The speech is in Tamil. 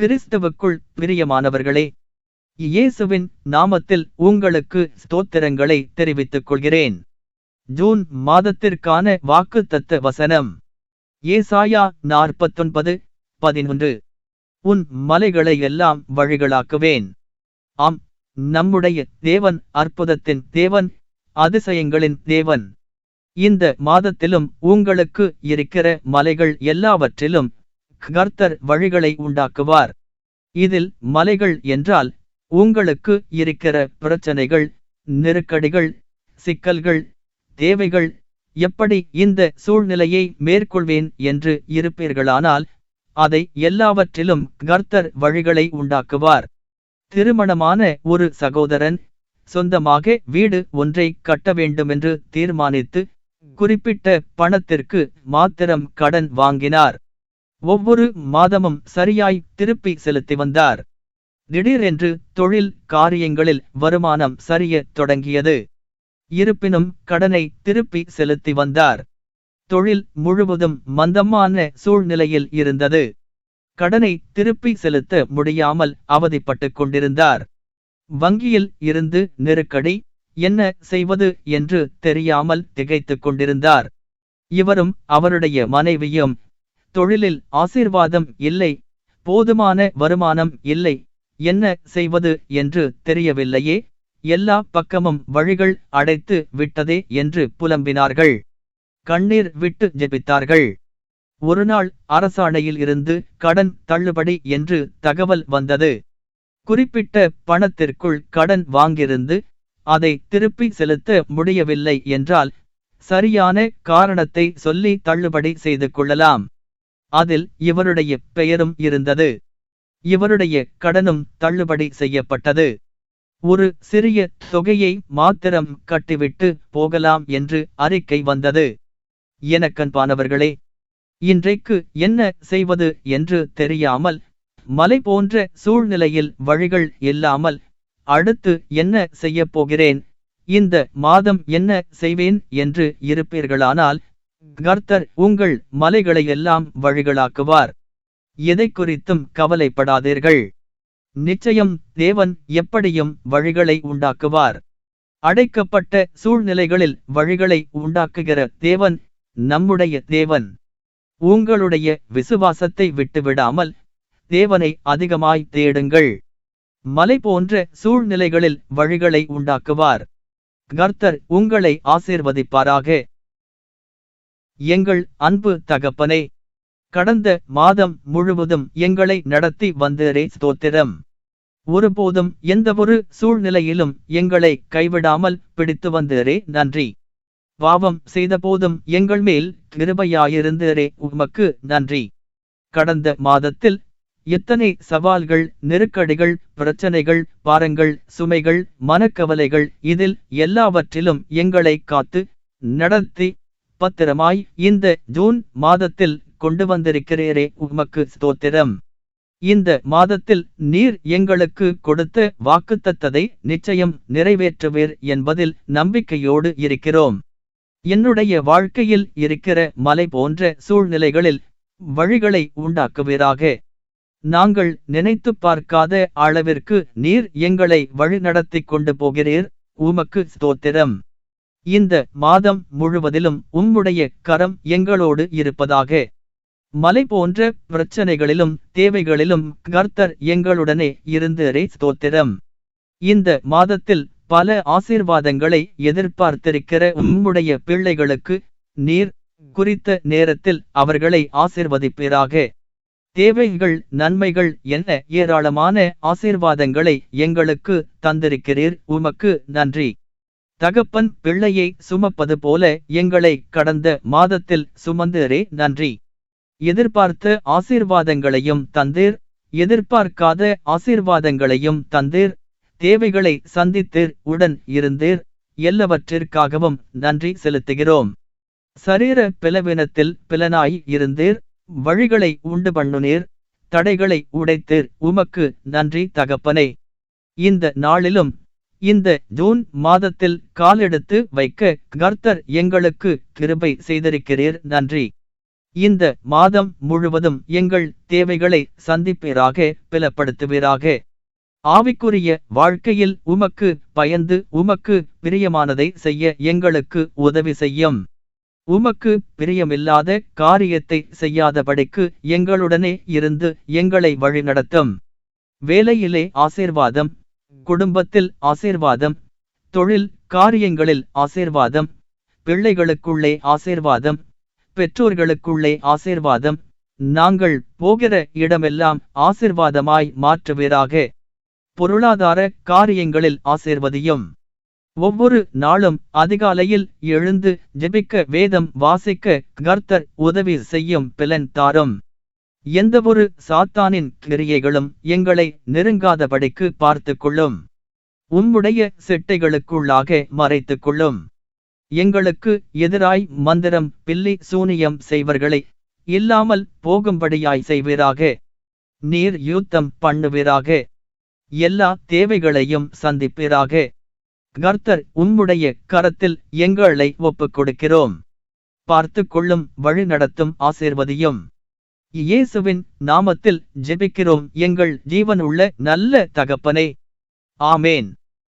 கிறிஸ்தவுக்குள் பிரியமானவர்களே இயேசுவின் நாமத்தில் உங்களுக்கு ஸ்தோத்திரங்களை தெரிவித்துக் கொள்கிறேன். ஜூன் மாதத்திற்கான வாக்குத்தத்த வசனம். ஏசாயா நாற்பத்தொன்பது பதினொன்று. உன் மலைகளை எல்லாம் வழிகளாக்குவேன். ஆம் நம்முடைய தேவன் அற்புதத்தின் தேவன் அதிசயங்களின் தேவன். இந்த மாதத்திலும் உங்களுக்கு இருக்கிற மலைகள் எல்லாவற்றிலும் கர்த்தர் வழிகளை உண்டாக்குவார். இதில் மலைகள் என்றால் உங்களுக்கு இருக்கிற பிரச்சனைகள் நெருக்கடிகள் சிக்கல்கள் தேவைகள் எப்படி இந்த சூழ்நிலையை மேற்கொள்வேன் என்று இருப்பீர்களானால் அதை எல்லாவற்றிலும் கர்த்தர் வழிகளை உண்டாக்குவார். திருமணமான ஒரு சகோதரன் சொந்தமாக வீடு ஒன்றை கட்ட வேண்டுமென்று தீர்மானித்து குறிப்பிட்ட பணத்திற்கு மாத்திரம் கடன் வாங்கினார். ஒவ்வொரு மாதமும் சரியாய் திருப்பி செலுத்தி வந்தார். திடீரென்று தொழில் காரியங்களில் வருமானம் சரியத் தொடங்கியது. இருப்பினும் கடனை திருப்பி செலுத்தி வந்தார். தொழில் முழுவதும் மந்தமான சூழ்நிலையில் இருந்தது. கடனை திருப்பி செலுத்த முடியாமல் அவதிப்பட்டுக் கொண்டிருந்தார். வங்கியில் இருந்து நெருக்கடி என்ன செய்வது என்று தெரியாமல் திகைத்துக் கொண்டிருந்தார். இவரும் அவருடைய மனைவியும் தொழிலில் ஆசீர்வாதம் இல்லை போதுமான வருமானம் இல்லை. என்ன செய்வது என்று தெரியவில்லையே. எல்லா பக்கமும் வழிகள் அடைத்து விட்டதே என்று புலம்பினார்கள். கண்ணீர் விட்டு ஜெபித்தார்கள். ஒருநாள் அரசாணையில் இருந்து கடன் தள்ளுபடி என்று தகவல் வந்தது. குறிப்பிட்ட பணத்திற்குள் கடன் வாங்கியிருந்து அதை திருப்பி செலுத்த முடியவில்லை என்றால் சரியான காரணத்தை சொல்லி தள்ளுபடி செய்து கொள்ளலாம். அதில் இவருடைய பெயரும் இருந்தது. இவருடைய கடனும் தள்ளுபடி செய்யப்பட்டது. ஒரு சிறிய தொகையை மாத்திரம் கட்டிவிட்டு போகலாம் என்று அறிக்கை வந்தது. எனக்கன்பானவர்களே இன்றைக்கு என்ன செய்வது என்று தெரியாமல் மலை போன்ற சூழ்நிலையில் வழிகள் இல்லாமல் அடுத்து என்ன செய்யப் போகிறேன் இந்த மாதம் என்ன செய்வேன் என்று இருப்பீர்களானால் கர்த்தர் உங்கள் மலைகளையெல்லாம் வழிகளாக்குவார். எதை குறித்தும் கவலைப்படாதீர்கள். நிச்சயம் தேவன் எப்படியும் வழிகளை உண்டாக்குவார். அடைக்கப்பட்ட சூழ்நிலைகளில் வழிகளை உண்டாக்குகிற தேவன் நம்முடைய தேவன். உங்களுடைய விசுவாசத்தை விட்டுவிடாமல் தேவனை அதிகமாய் தேடுங்கள். மலை போன்ற சூழ்நிலைகளில் வழிகளை உண்டாக்குவார். கர்த்தர் உங்களை ஆசீர்வதிப்பாராக. எங்கள் அன்பு தகப்பனே கடந்த மாதம் முழுவதும் எங்களை நடத்தி வந்தரே ஸ்தோத்திரம் ஒருபோதும் எந்தவொரு சூழ்நிலையிலும் எங்களை கைவிடாமல் பிடித்து வந்தரே நன்றி. பாவம் செய்தபோதும் எங்கள் மேல் கிருபையாயிருந்தரே உமக்கு நன்றி. கடந்த மாதத்தில் எத்தனை சவால்கள் நெருக்கடிகள் பிரச்சனைகள் பாரங்கள் சுமைகள் மனக்கவலைகள் இதில் எல்லாவற்றிலும் எங்களை காத்து நடத்தி பத்திரமாய் இந்த ஜூன் மாதத்தில் கொண்டு வந்திருக்கிறீரே உமக்கு ஸ்தோத்திரம். இந்த மாதத்தில் நீர் எங்களுக்கு கொடுத்த வாக்குத்தத்ததை நிச்சயம் நிறைவேற்றுவீர் என்பதில் நம்பிக்கையோடு இருக்கிறோம். என்னுடைய வாழ்க்கையில் இருக்கிற மலை போன்ற சூழ்நிலைகளில் வழிகளை உண்டாக்குவீராக. நாங்கள் நினைத்து பார்க்காத அளவிற்கு நீர் எங்களை வழிநடத்தி கொண்டு போகிறீர். உமக்கு ஸ்தோத்திரம். இந்த மாதம் முழுவதிலும் உம்முடைய கரம் எங்களோடு இருப்பதாக. மலை போன்ற பிரச்சனைகளிலும் தேவைகளிலும் கர்த்தர் எங்களுடனே இருந்தரே ஸ்தோத்திரம். இந்த மாதத்தில் பல ஆசீர்வாதங்களை எதிர்பார்த்திருக்கிற உம்முடைய பிள்ளைகளுக்கு நீர் குறித்த நேரத்தில் அவர்களை ஆசிர்வதிப்பீராக. தேவைகள் நன்மைகள் என்ன? ஏராளமான ஆசீர்வாதங்களை எங்களுக்கு தந்திருக்கிறீர். உமக்கு நன்றி. தகப்பன் பிள்ளையை சுமப்பது போல எங்களை கடந்த மாதத்தில் சுமந்தரே நன்றி. எதிர்பார்த்த ஆசீர்வாதங்களையும் தந்தீர். எதிர்பார்க்காத ஆசீர்வாதங்களையும் தந்தீர். தேவைகளை சந்தித்தீர் உடன் இருந்தீர். எல்லாவற்றிற்காகவும் நன்றி செலுத்துகிறோம். சரீர பிளவினத்தில் பிளனாய் இருந்தீர். வழிகளை உண்டு பண்ணுனீர். தடைகளை உடைத்தீர். உமக்கு நன்றி தகப்பனே. இந்த நாளிலும் இந்த ஜூன் மாதத்தில் காலெடுத்து வைக்க கர்த்தர் எங்களுக்கு கிருபை செய்திருக்கிறீர். நன்றி. இந்த மாதம் முழுவதும் எங்கள் தேவைகளை சந்திப்பீராக பிலப்படுத்துவீராக. ஆவிக்குரிய வாழ்க்கையில் உமக்கு பயந்து உமக்கு பிரியமானதை செய்ய எங்களுக்கு உதவி செய்யும். உமக்கு பிரியமில்லாத காரியத்தை செய்யாதபடிக்கு எங்களுடனே இருந்து எங்களை வழிநடத்தும். வேலையிலே ஆசீர்வாதம் குடும்பத்தில் ஆசீர்வாதம் தொழில் காரியங்களில் ஆசீர்வாதம் பிள்ளைகளுக்குள்ளே ஆசீர்வாதம் பெற்றோர்களுக்குள்ளே ஆசீர்வாதம் நாங்கள் போகிற இடமெல்லாம் ஆசீர்வாதமாய் மாற்றுவீராக. பொருளாதார காரியங்களில் ஆசீர்வதியும். ஒவ்வொரு நாளும் அதிகாலையில் எழுந்து ஜெபிக்க வேதம் வாசிக்க கர்த்தர் உதவி செய்யும் பிலன் தாரும். எந்தவொரு சாத்தானின் கிரியைகளும் எங்களை நெருங்காதபடிக்கு பார்த்துக் கொள்ளும் உம்முடைய செட்டைகளுக்குள்ளாக மறைத்துக் கொள்ளும் எங்களுக்கு எதிராய் மந்திரம் பில்லி சூனியம் செய்வர்களை இல்லாமல் போகும்படியாய் செய்வீராக. நீர் யுத்தம் பண்ணுவீராக. எல்லா தேவைகளையும் சந்திப்பீராக. கர்த்தர் உம்முடைய கரத்தில் எங்களை ஒப்புக் கொடுக்கிறோம் பார்த்து கொள்ளும் வழி நடத்தும் ஆசீர்வதியும். இயேசுவின் நாமத்தில் ஜெபிக்கிறோம். எங்கள் ஜீவனுள்ள நல்ல தகப்பனே. ஆமேன்.